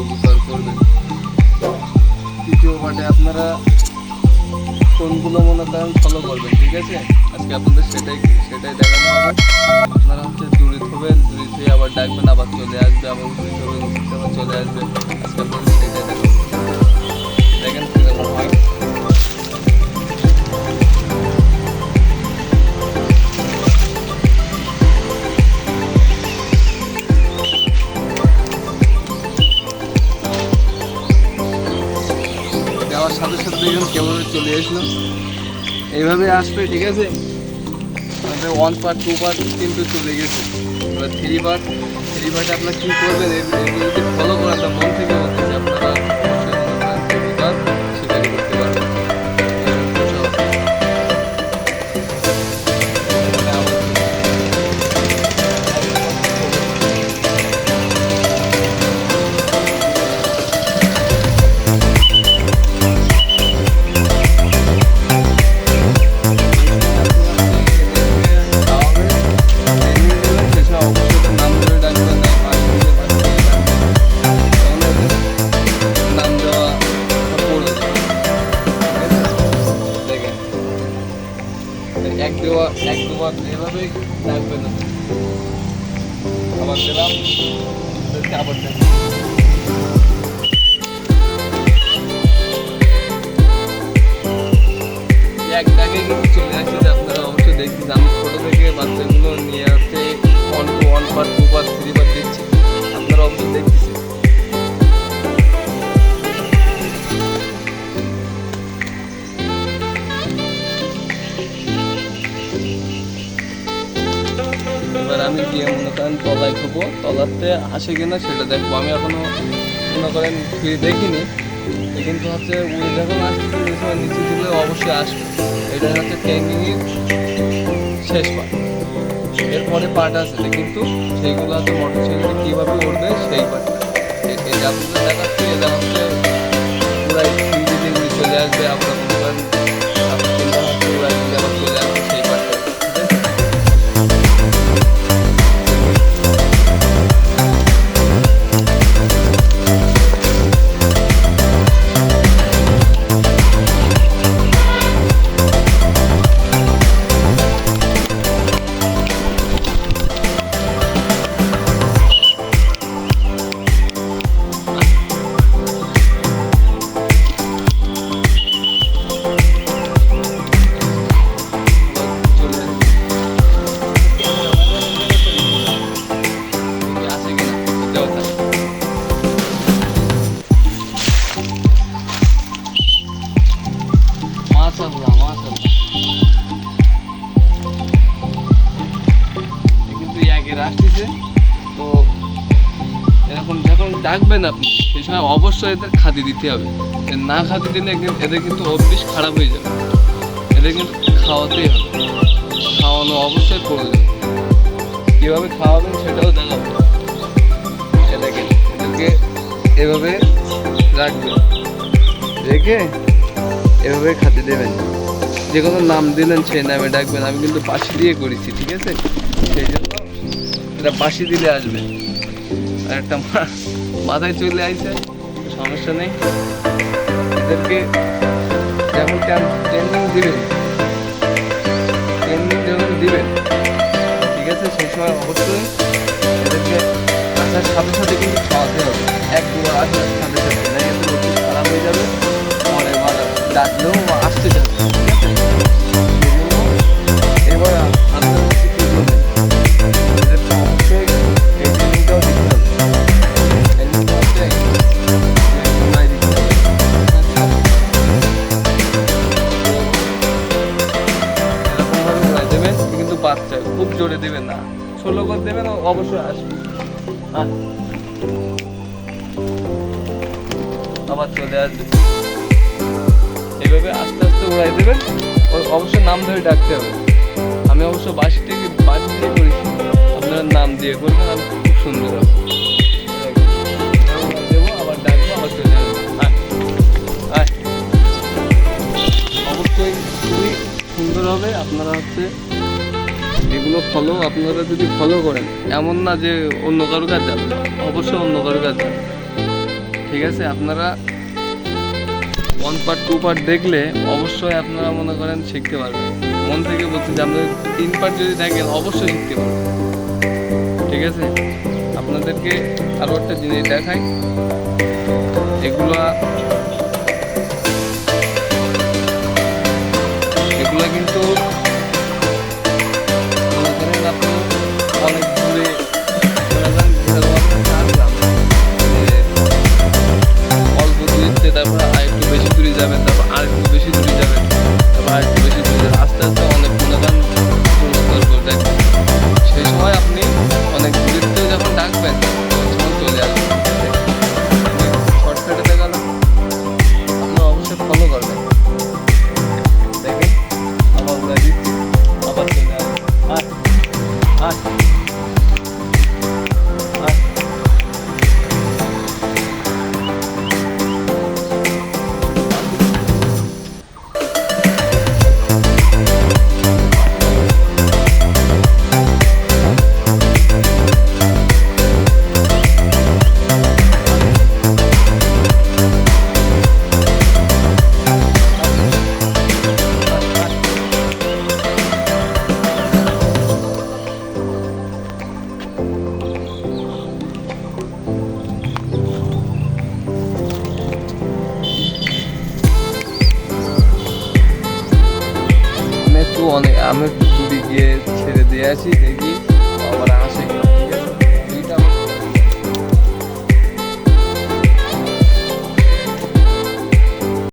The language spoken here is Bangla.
কবুতর করবেন। দ্বিতীয় পার্টে আপনারা কোনগুলো মনে করেন ফলো করবেন, ঠিক আছে? আজকে আপনাদের সেটাই সেটাই দেখানো হবে। আপনারা হচ্ছে দূরিত হবেন দূরিত হয়ে আবার ডাকবেন, আবার চলে আসবে, আবার হবেন আবার চলে আসবে। চলে আসলো এইভাবে আসবে, ঠিক আছে? ওয়ান পার্ট টু পার্ট কিন্তু চলে গেছে। এবার থ্রি পার্ট থ্রি পার্টে আপনার কী করবেন? এগুলো যদি ফলো করেন তা মন থেকে এভাবেই থাকবে না এক দাগে কিন্তু আপনারা অবশ্যই দেখছি আমি ছোটো থেকে বাচ্চাগুলো নিয়ে আসছে। আমি গিয়ে মনে করেন তলায় খাব তলাতে আসে কিনা সেটা দেখব। আমি এখনও মনে করেন ফিরে দেখিনি। কিন্তু হচ্ছে উড়ে যখন আসছে সময় নিচে দিলে অবশ্যই আসবে। এটা হচ্ছে ট্রেনিংয়ের শেষ পার্ট এরপরে পার্ট আছে কিন্তু সেইগুলো হচ্ছে মোটর সাইকেলে কীভাবে উঠবে সেই পার্টটা এটা আপনাদের দেখাচ্ছি এটা হচ্ছে পুরাই চলে আসবে আপনার একই আসতেছে তো এরকম যখন ডাকবেন আপনি, সেই সময় অবশ্যই এদের খাদি দিতে হবে। না খাদি দিলে এদের কিন্তু অভ্যেস খারাপ হয়ে যাবে। এদের কিন্তু খাওয়াতেই হবে। খাওয়ানো অবশ্যই প্রয়োজন। কীভাবে খাওয়াবেন সেটাও দেখাবো। এ এদেরকে এভাবে রাখবেন। রেখে এভাবে খাতে দেবেন। যে কোনো নাম দিলেন সেই নামে ডাকবেন। আমি কিন্তু পাশি দিয়ে করেছি, ঠিক আছে? সেই জন্য এটা পাশি দিলে আসবে। আর একটা মাথায় চলে আইছে, সমস্যা নেই। এদেরকে যখন ট্রেনিং দিবেন। ট্রেনিং যখন দিবেন। ঠিক আছে সেই সময় অবশ্যই এদেরকে আসার সাথে সাথে কিন্তু খাওয়াতে হবে। এক দুবার আসার সাথে সাথে আবার চলে আসবে। এইভাবে আস্তে আস্তে উড়াই দেবেন। অবশ্যই নাম ধরে ডাকতে হবে। আমি অবশ্য বাসি থেকে বাসি দিয়ে করেছি আপনারা নাম দিয়ে করবেন আর খুব সুন্দর আবার ডাকবো, আবার চলে অবশ্যই খুবই সুন্দর হবে। আপনারা হচ্ছে এগুলো ফলো আপনারা যদি ফলো করেন, এমন না যে অন্য কারও কাজ যাবে অবশ্যই অন্য কারও কাজ যাবে ঠিক আছে? আপনারা ওয়ান পার্ট টু পার্ট দেখলে অবশ্যই আপনারা মনে করেন শিখতে পারবেন। মন থেকে বলছি যে আপনাদের তিন পার্ট যদি দেখেন অবশ্যই শিখতে পারবেন। ঠিক আছে? আপনাদেরকে আরও একটা জিনিস দেখাই। এগুলা এগুলা কিন্তু অনেক আমি দুদিকে গিয়ে ছেড়ে দিয়ে আছি দেখি আবার